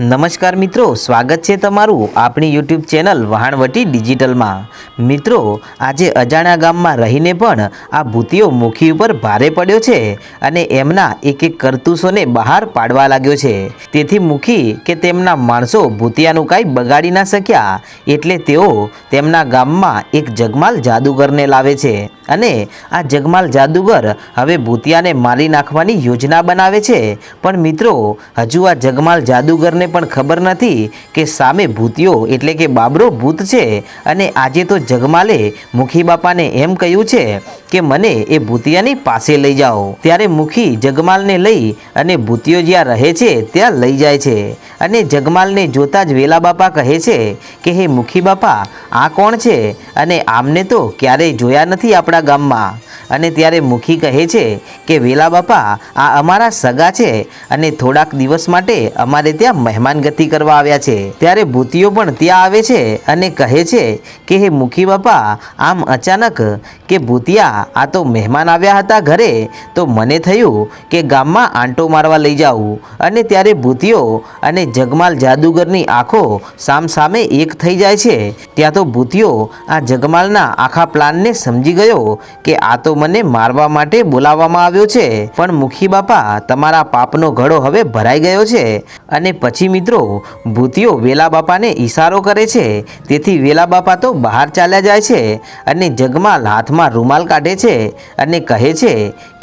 નમસ્કાર મિત્રો, સ્વાગત છે તમારું આપણી યુટ્યુબ ચેનલ વહાણવટી ડિજિટલમાં. મિત્રો, આજે અજાણ્યા ગામમાં રહીને પણ આ ભૂતિયો મુખી ઉપર ભારે પડ્યો છે અને એમના એક એક કરતૂસોને બહાર પાડવા લાગ્યો છે. તેથી મુખી કે તેમના માણસો ભૂતિયાનું કાંઈ બગાડી ના શક્યા, એટલે તેઓ તેમના ગામમાં એક જગમાલ જાદુગરને લાવે છે. અને આ જગમાલ જાદુગર હવે ભૂતિયાને મારી નાખવાની યોજના બનાવે છે. પણ મિત્રો, હજુ આ જગમાલ જાદુગરને પણ ખબર નથી કે સામે ભૂતિયો એટલે કે બાબરો ભૂત છે. અને આજે તો જગમાલે મુખી બાપાને એમ કહ્યું છે કે મને એ ભૂતિયાની પાસે લઈ જાઓ. ત્યારે મુખી જગમાલને લઈ અને ભૂતિયો જ્યાં રહે છે ત્યાં લઈ જાય છે. અને જગમાલને જોતા જ વેલા બાપા કહે છે કે, હે મુખી બાપા આ કોણ છે? અને આમને તો ક્યારેય જોયા નથી આપણા ગામમાં. અને ત્યારે મુખી કહે છે કે, વેલા બાપા, આ અમારા સગા છે અને થોડાક દિવસ માટે અમારે ત્યાં મહેમાન ગતિ કરવા આવ્યા છે. ત્યારે ભૂતિઓ પણ ત્યાં આવે છે અને કહે છે કે, હે મુખી બાપા, આમ અચાનક કે ભૂતિયા, આ તો મહેમાન આવ્યા હતા ઘરે, તો મને થયું કે ગામમાં આંટો મારવા લઈ જાઉં. અને ત્યારે ભૂતિઓ અને જગમાલ જાદુગરની આંખો સામ સામે એક થઈ જાય છે. ત્યાં તો ભૂતિઓ આ જગમાલના આખા પ્લાનને સમજી ગયો કે, આ તો મને મારવા માટે બોલાવવામાં આવ્યો છે. પણ મુખી બાપા, તમારા પાપનો ઘડો હવે ભરાઈ ગયો છે. અને પછી મિત્રો, ભૂતિઓ વેલા બાપાને ઈશારો કરે છે. તેથી વેલા બાપા તો બહાર ચાલ્યા જાય છે અને જગમાં હાથમાં રૂમાલ કાઢે છે અને કહે છે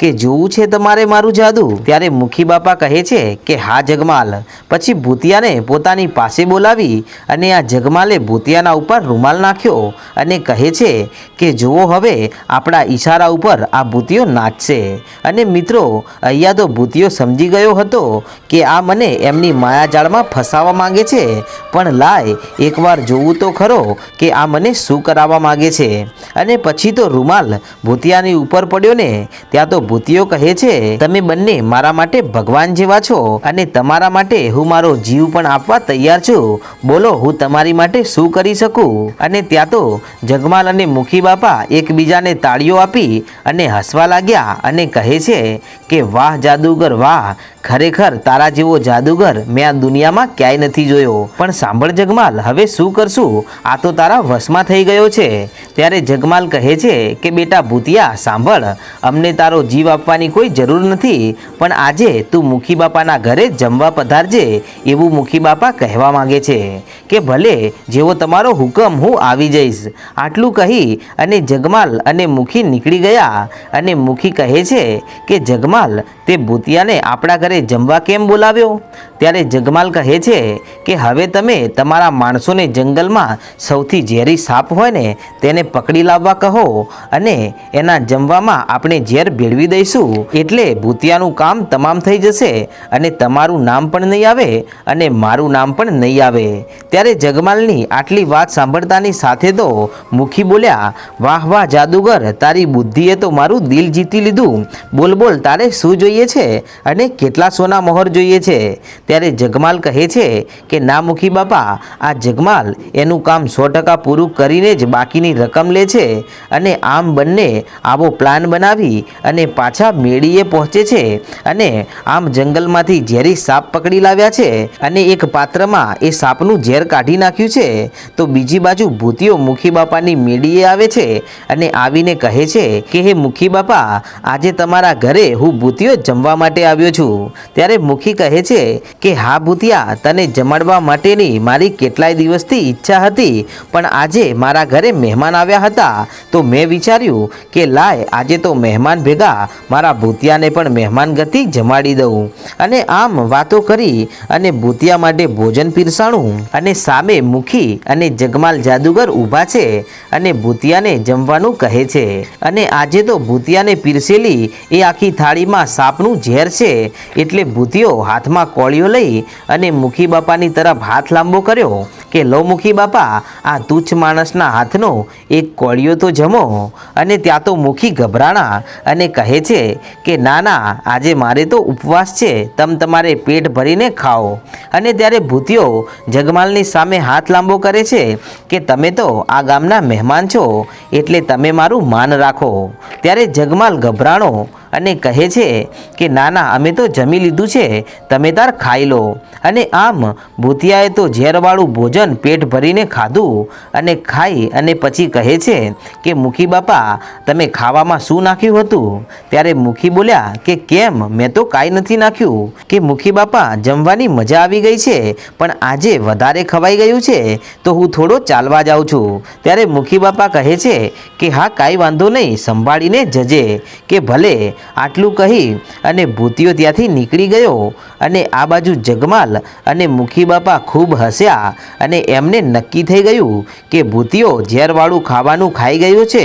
કે જોવું છે તમારે મારું જાદુ? ત્યારે મુખી બાપા કહે છે કે, હા, જગમાલ. પછી ભૂતિયાને પોતાની પાસે બોલાવી અને આ જગમાલે ભૂતિયાના ઉપર રૂમાલ નાખ્યો અને કહે છે કે, જુઓ હવે, આપણા ઈશારા ઉપર આ ભૂતિયો નાચશે. અને મિત્રો, અહીંયા તો ભૂતિયો સમજી ગયો હતો કે આ મને એમની માયાજાળમાં ફસાવા માંગે છે. પણ લાય, એકવાર જોવું તો ખરો કે આ મને શું કરાવવા માગે છે. અને પછી તો રૂમાલ ભૂતિયાની ઉપર પડ્યો ને, ત્યાં તો ભૂતિયો કહે છે, તમે બંને મારા માટે ભગવાન જેવા છો અને તમારા માટે હું મારો જીવ પણ આપવા તૈયાર છું. બોલો, હું તમારી માટે શું કરી શકું? અને ત્યાં તો જગમાલ અને મુખી બાપા એકબીજાને તાળીઓ આપી અને હસવા લાગ્યા અને કહે છે કે, વાહ જાદુગર, વાહ! ખરેખર તારા જેવો જાદુગર મેં આ દુનિયામાં ક્યાંય નથી જોયો. પણ સાંભળ જગમાલ, હવે શું કરશું? આ તો તારા વશમાં થઈ ગયો છે. ત્યારે જગમાલ કહે છે કે, બેટા ભૂતિયા, સાંભળ. અમને તારો જીવ આપવાની કોઈ જરૂર નથી, પણ આજે તું મુખી બાપાના ઘરે જમવા પધારજે એવું મુખી બાપા કહેવા માંગે છે કે, ભલે, જેવો તમારો હુકમ હું આવી જઈશ. આટલું કહી અને જગમાલ અને મુખી નીકળી ગયા અને મુખી કહે છે કે, જગમાલ, તે ભૂતિયાને આપણા ઘરે જમવા કેમ બોલાવ્યો? ત્યારે જગમાલ કહે છે કે હવે તમે તમારા માણસોને જંગલમાં સૌથી ઝેરી સાપ હોય ને તેને પકડી લાવવા કહો અને એના જમવામાં આપણે ઝેર ભેળવી દઈશું. એટલે ભૂતિયાનું કામ તમામ થઈ જશે અને તમારું નામ પણ નહીં આવે અને મારું નામ પણ નહીં આવે. ત્યારે જગમાલની આટલી વાત સાંભળતાની સાથે તો મુખી બોલ્યા, વાહ વાહ, જાદુગર, તારી બુદ્ધિએ તો મારું દિલ જીતી લીધું. બોલ બોલ, તારે શું જોઈએ છે અને કેટલા સોના મોહર જોઈએ છે? ત્યારે જગમાલ કહે છે કે ના મુખી બાપા, આ જગમાલ એનું કામ સો ટકા પૂરું કરીને જ બાકીની રકમ લે છે અને આમ બંને આવો પ્લાન બનાવી અને પાછા મેળીએ પહોંચે છે અને આમ જંગલમાંથી ઝેરી સાપ પકડી લાવ્યા છે અને એક પાત્રમાં એ સાપનું ઝેર કાઢી નાખ્યું છે. તો બીજી બાજુ ભૂતિઓ મુખી બાપાની મેળીએ આવે છે અને આવીને કહે છે કે, હે મુખી બાપા, આજે તમારા ઘરે હું ભૂતિઓ જમવા માટે આવ્યો છું. ત્યારે મુખી કહે છે કે હા ભૂતિયા, તને જમાડવા માટેની મારી કેટલાય દિવસથી ઈચ્છા હતી, પણ આજે મારા ઘરે મહેમાન આવ્યા હતા. તો મેં વિચાર્યું કે લાય, આજે તો મહેમાન ભેગા મારા ભૂતિયાને પણ મહેમાન ગતિ જમાડી દઉં. અને આમ વાતો કરી અને ભૂતિયા માટે ભોજન પીરસાણું. અને સામે મુખી અને જગમાલ જાદુગર ઊભા છે અને ભૂતિયાને જમવાનું કહે છે. અને આજે તો ભૂતિયાને પીરસેલી એ આખી થાળીમાં સાપનું ઝેર છે, એટલે ભૂતિયો હાથમાં કોળીઓ લઈ અને મુખી બાપાની તરફ હાથ લાંબો કર્યો કે, લો મુખી બાપા, આ તુચ્છ માણસના હાથનો એક કોળિયો તો જમો અને ત્યાં તો મુખી ગભરાણા અને કહે છે કે ના ના આજે મારે તો ઉપવાસ છે, તમ તમારે પેટ ભરીને ખાઓ. અને ત્યારે ભૂતિયો જગમાલની સામે હાથ લાંબો કરે છે કે, તમે તો આ ગામના મહેમાન છો, એટલે તમે મારું માન રાખો. ત્યારે જગમાલ ગભરાણો અને કહે છે કે ના ના અમે તો જમી લીધું છે, તમે તાર ખાઈ લો. અને આમ ભૂતિયાએ તો ઝેરવાળું ભોજન પેટ ભરીને ખાધું અને ખાઈ અને પછી કહે છે કે, મુખી બાપા, તમે ખાવામાં શું નાખ્યું હતું? ત્યારે મુખી બોલ્યા કે, કેમ? મેં તો કાંઈ નથી નાખ્યું. કે, મુખી બાપા, જમવાની મજા આવી ગઈ છે, પણ આજે વધારે ખવાઈ ગયું છે, તો હું થોડો ચાલવા જાઉં છું. ત્યારે મુખી બાપા કહે છે કે, હા, કાંઈ વાંધો નહીં, સંભાળીને જજે, કે ભલે આટલું કહી અને ભૂતિયો ત્યાંથી નીકળી ગયો. અને આ બાજુ જગમાલ અને મુખી બાપા ખૂબ હસ્યા અને એમને નક્કી થઈ ગયું કે ભૂતિયો ઝેરવાળું ખાવાનું ખાઈ ગયું છે,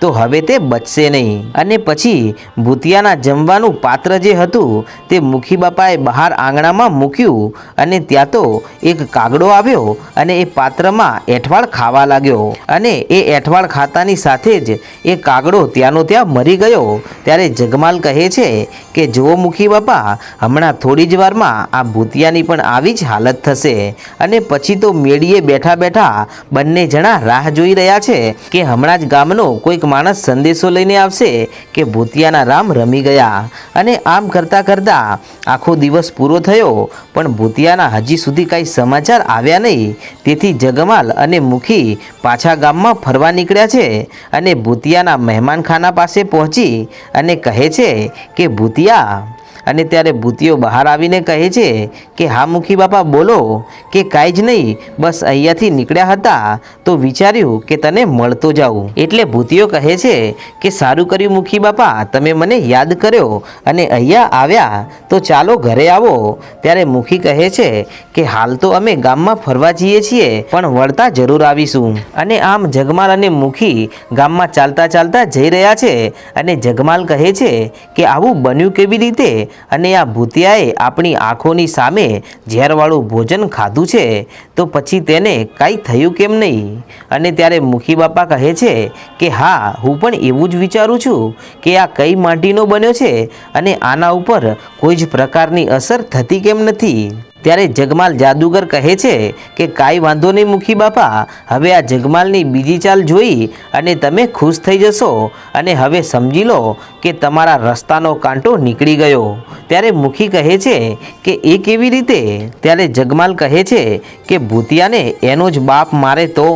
તો હવે તે બચશે નહીં. અને પછી ભૂતિયાના જમવાનું પાત્ર જે હતું તે મુખી બાપાએ બહાર આંગણામાં મૂક્યું અને ત્યાં તો એક કાગડો આવ્યો અને એ પાત્રમાં એઠવાડ ખાવા લાગ્યો. અને એ એઠવાડ ખાતાની સાથે જ એ કાગડો ત્યાંનો ત્યાં મરી ગયો. ત્યારે જગમાલ કહે છે કે, જુઓ મુખી બાપા, હમણાં થોડી જ વારમાં આ ભૂતિયાની પણ આવી જ હાલત થશે અને પછી તો મેળીએ બેઠા બેઠા બંને જણા રાહ જોઈ રહ્યા છે કે હમણાં જ ગામનો કોઈક માણસ સંદેશો લઈને આવશે કે ભૂતિયાના રામ રમી ગયા. અને આમ કરતાં કરતાં આખો દિવસ પૂરો થયો, પણ ભૂતિયાના હજી સુધી કાંઈ સમાચાર આવ્યા નહીં. તેથી જગમાલ અને મુખી પાછા ગામમાં ફરવા નીકળ્યા છે અને ભૂતિયાના મહેમાનખાના પાસે પહોંચી અને કહે છે કે, ભૂતિયા અને ત્યારે ભૂતિઓ બહાર આવીને કહે છે કે, હા, મુખી બાપા, બોલો કે કાંઈ જ નહીં, બસ અહીંયાથી નીકળ્યા હતા તો વિચાર્યું કે તને મળતો જાઉં. એટલે ભૂતિઓ કહે છે કે, સારું કર્યું મુખી બાપા, તમે મને યાદ કર્યો અને અહીંયા આવ્યા તો ચાલો ઘરે આવો. ત્યારે મુખી કહે છે કે, હાલ તો અમે ગામમાં ફરવા જઈએ છીએ, પણ વળતા જરૂર આવીશું. અને આમ જગમાલ અને મુખી ગામમાં ચાલતા ચાલતા જઈ રહ્યા છે અને જગમાલ કહે છે કે, આવું બન્યું કેવી રીતે? અને આ ભૂતિયાએ આપણી આંખોની સામે ઝેરવાળું ભોજન ખાધું છે, તો પછી તેને કાંઈ થયું કેમ નહીં? અને ત્યારે મુખી બાપા કહે છે કે, હા, હું પણ એવું જ વિચારું છું કે આ કઈ માટીનો બન્યો છે અને આના ઉપર કોઈ જ પ્રકારની અસર થતી કેમ નથી? ત્યારે જગમાલ જાદુગર કહે છે કે કાંઈ વાંધો નહીં મુખી બાપા, હવે આ જગમાલની બીજી ચાલ જોઈ અને તમે ખુશ થઈ જશો અને હવે સમજી લો કે તમારા રસ્તાનો કાંટો નીકળી ગયો. ત્યારે મુખી કહે છે કે એ કેવી રીતે? ત્યારે જગમાલ કહે છે કે ભૂતિયાને એનો જ બાપ મારે તો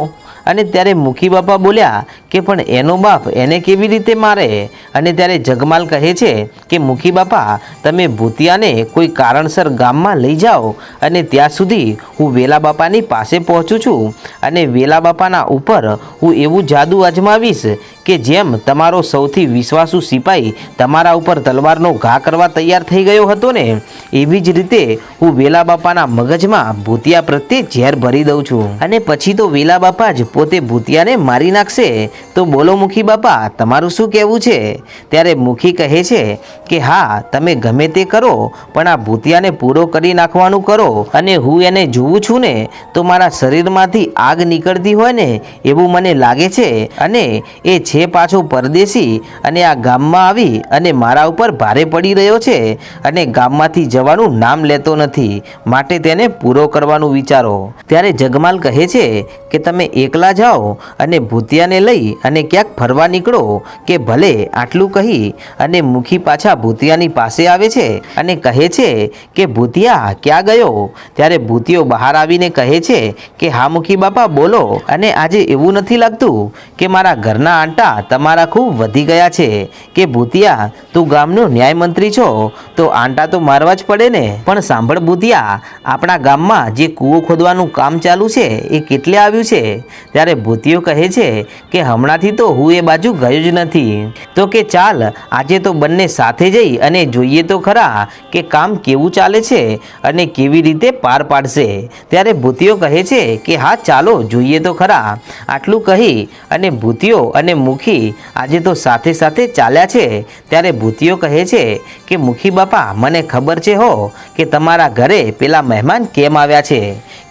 અને ત્યારે મુખી બાપા બોલ્યા કે, પણ એનો બાપ એને કેવી રીતે મારે? અને ત્યારે જગમાલ કહે છે કે, મુખી બાપા, તમે ભૂતિયાને કોઈ કારણસર ગામમાં લઈ જાઓ અને ત્યાં સુધી હું વેલા બાપાની પાસે પહોંચું છું અને વેલા બાપાના ઉપર હું એવું જાદુ અજમાવીશ કે જેમ તમારો સૌથી વિશ્વાસુ સિપાઈ તમારા ઉપર તલવારનો ઘા કરવા તૈયાર થઈ ગયો હતો ને, એવી જ રીતે હું વેલા બાપાના મગજમાં ભૂતિયા પ્રત્યે ઝેર ભરી દઉં છું. અને પછી તો વેલા બાપા જ પોતે ભૂતિયાને મારી નાખશે. તો બોલો મુખી બાપા, તમારું શું કહેવું છે? ત્યારે મુખી કહે છે કે, હા, તમે ગમે તે કરો, પણ આ ભૂતિયાને પૂરો કરી નાખવાનું કરો. અને હું એને જોઉં છું ને, તો મારા શરીરમાંથી આગ નીકળતી હોય ને, એવું મને લાગે છે. અને એ છે પાછો પરદેશી અને આ ગામમાં આવી અને મારા ઉપર ભારે પડી રહ્યો છે અને ગામમાંથી જવાનું નામ લેતો નથી. માટે તેને પૂરો કરવાનું વિચારો. ત્યારે જગમાલ કહે છે કે તમે એકલા જાઓ અને ભૂતિયાને લઈ અને ક્યાંક ફરવા નીકળો કે ભલે આટલું કહી અને મુખી પાછા ભૂતિયાની પાસે આવે છે અને કહે છે કે, ભૂતિયા, ક્યાં ગયો? ત્યારે ભૂતિયો બહાર આવીને કહે છે કે, હા મુખી બાપા, બોલો. અને આજે એવું નથી લાગતું કે મારા ઘરના આંટા તમારા ખૂબ વધી ગયા છે કે, ભૂતિયા, તું ગામનો ન્યાય મંત્રી છો, તો આંટા તો મારવા જ પડે ને. પણ સાંભળ ભૂતિયા, આપણા ગામમાં જે કૂવો ખોદવાનું કામ ચાલુ છે એ કેટલે આવ્યું છે. ત્યારે ભૂતિયો કહે છે કે હમણાંથી તો હું એ બાજુ ગયો જ નથી. તો કે ચાલ, આજે તો બંને સાથે જઈ અને જોઈએ તો ખરા કે કામ કેવું ચાલે છે અને કેવી રીતે પાર પાડશે. ત્યારે ભૂતિયો કહે છે કે હા, ચાલો, જોઈએ તો ખરા. આટલું કહી અને ભૂતિયો અને મુખી આજે તો સાથે સાથે ચાલ્યા છે. ત્યારે ભૂતિયો કહે છે કે મુખી બાપા, મને ખબર છે હો કે તમારા ઘરે પેલા મહેમાન કેમ આવ્યા છે?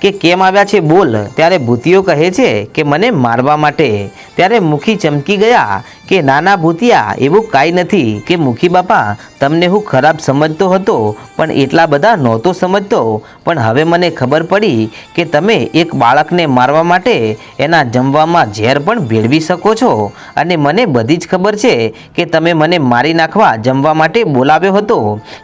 કે કેમ આવ્યા છે બોલ. ત્યારે ભૂતિયો કહે છે કે મને મારવા માટે. ત્યારે મુખી ચમકી ગયા કે, નાના ભૂતિયા, એવું કાંઈ નથી કે મુખી બાપા તમને હું ખરાબ સમજતો હતો, પણ એટલા બધા નહોતો સમજતો. પણ હવે મને ખબર પડી કે તમે એક બાળકને મારવા માટે એના જમવામાં ઝેર પણ ભેળવી શકો છો. અને મને બધી જ ખબર છે કે તમે મને મારી નાખવા જમવા માટે બોલાવ્યો હતો.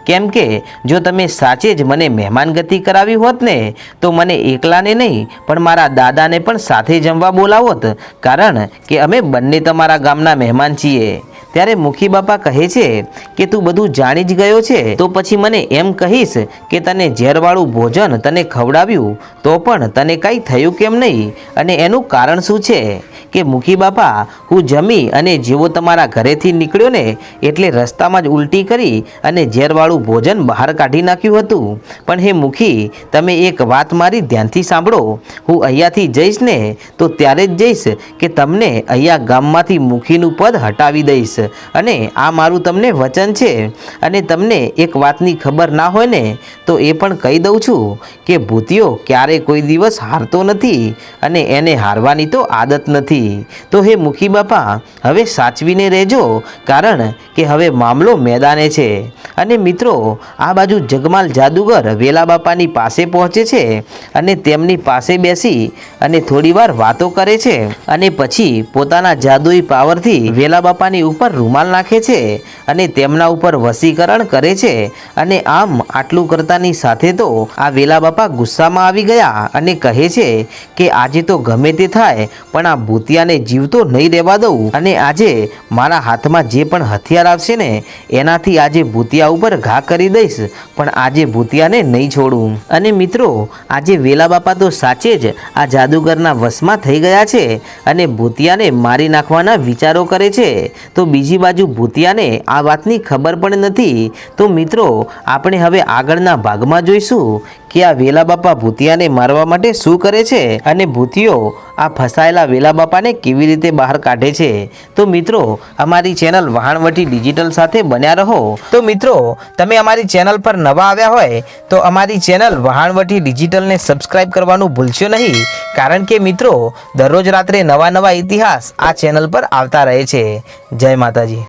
કેમ કે જો તમે સાચે જ મને મહેમાનગતિ કરાવી હોત ને, તો મને એકલાને નહીં, પણ મારા દાદાને પણ સાથે જમવા બોલાવોત. કારણ કે અમે બંને તમારા ગામના મહેમાન છીએ. ત્યારે મુખી બાપા કહે છે કે તું બધું જાણી જ ગયો છે, તો પછી મને એમ કહીશ કે તને ઝેરવાળું ભોજન તને ખવડાવ્યું, તો પણ તને કાંઈ થયું કેમ નહીં? અને એનું કારણ શું છે? કે મુખી બાપા, હું જમી અને જેવો તમારા ઘરેથી નીકળ્યો ને એટલે રસ્તામાં જ ઉલટી કરી અને ઝેરવાળું ભોજન બહાર કાઢી નાખ્યું હતું. પણ હે મુખી, તમે એક વાત મારી ધ્યાનથી સાંભળો. હું અહીંયાથી જઈશ ને તો ત્યારે જ જઈશ કે તમને અહીંયા ગામમાંથી મુખીનું પદ હટાવી દઈશ. અને આ મારું તમને વચન છે. અને તમને એક વાતની ખબર ના હોય ને તો એ પણ કહી દઉં છું કે ભૂતિયો ક્યારે કોઈ દિવસ હારતો નથી અને એને હારવાની તો આદત નથી. તો હે મુખી બાપા, હવે સાચવીને રહેજો, કારણ કે હવે મામલો મેદાને છે. અને મિત્રો, આ બાજુ જગમાલ જાદુગર વેલા બાપાની પાસે પહોંચે છે અને તેમની પાસે બેસી અને થોડીવાર વાતો કરે છે. અને પછી પોતાના જાદુઈ પાવરથી વેલા બાપાની ઉપર રૂમાલ નાખે છે અને તેમના ઉપર વસીકરણ કરે છે. અને આમ આટલું કરતાની સાથે તો આ વેલા બાપા ગુસ્સામાં આવી ગયા અને કહે છે કે આજે તો ગમે તે થાય, પણ આ ભૂતિયાને જીવતો નહીં રહેવા દઉં અને આજે મારા હાથમાં જે પણ હથિયાર આવશે ને, એનાથી આજે ભૂતિયા ઉપર ઘા કરી દઈશ, પણ આજે ભૂતિયાને નહીં છોડું. અને મિત્રો, આજે વેલા બાપા તો સાચે જ આ જાદુગરના વશમાં થઈ ગયા છે અને ભૂતિયાને મારી નાખવાના વિચારો કરે છે. તો બીજી બાજુ ભૂતિયાને આ વાતની ખબર પણ નથી. તો મિત્રો, આપણે હવે આગળના ભાગમાં જોઈશું કે આ વેલા બાપા ભૂતિયાને મારવા માટે શું કરે છે? અને ભૂતિયો, આ ફસાયેલા વેલા બાપાને કેવી રીતે બહાર કાઢે છે? તો મિત્રો, અમારી ચેનલ વહાણવટી ડિજિટલ સાથે બન્યા રહો. તો મિત્રો, તમે અમારી ચેનલ પર નવા આવ્યા હોય, તો અમારી ચેનલ વહાણવટી ડિજિટલને સબસ્ક્રાઇબ કરવાનું ભૂલશો નહીં. કારણ કે મિત્રો, દરરોજ રાત્રે નવા નવા ઇતિહાસ આ ચેનલ પર આવતા રહે છે. જય માતાજી.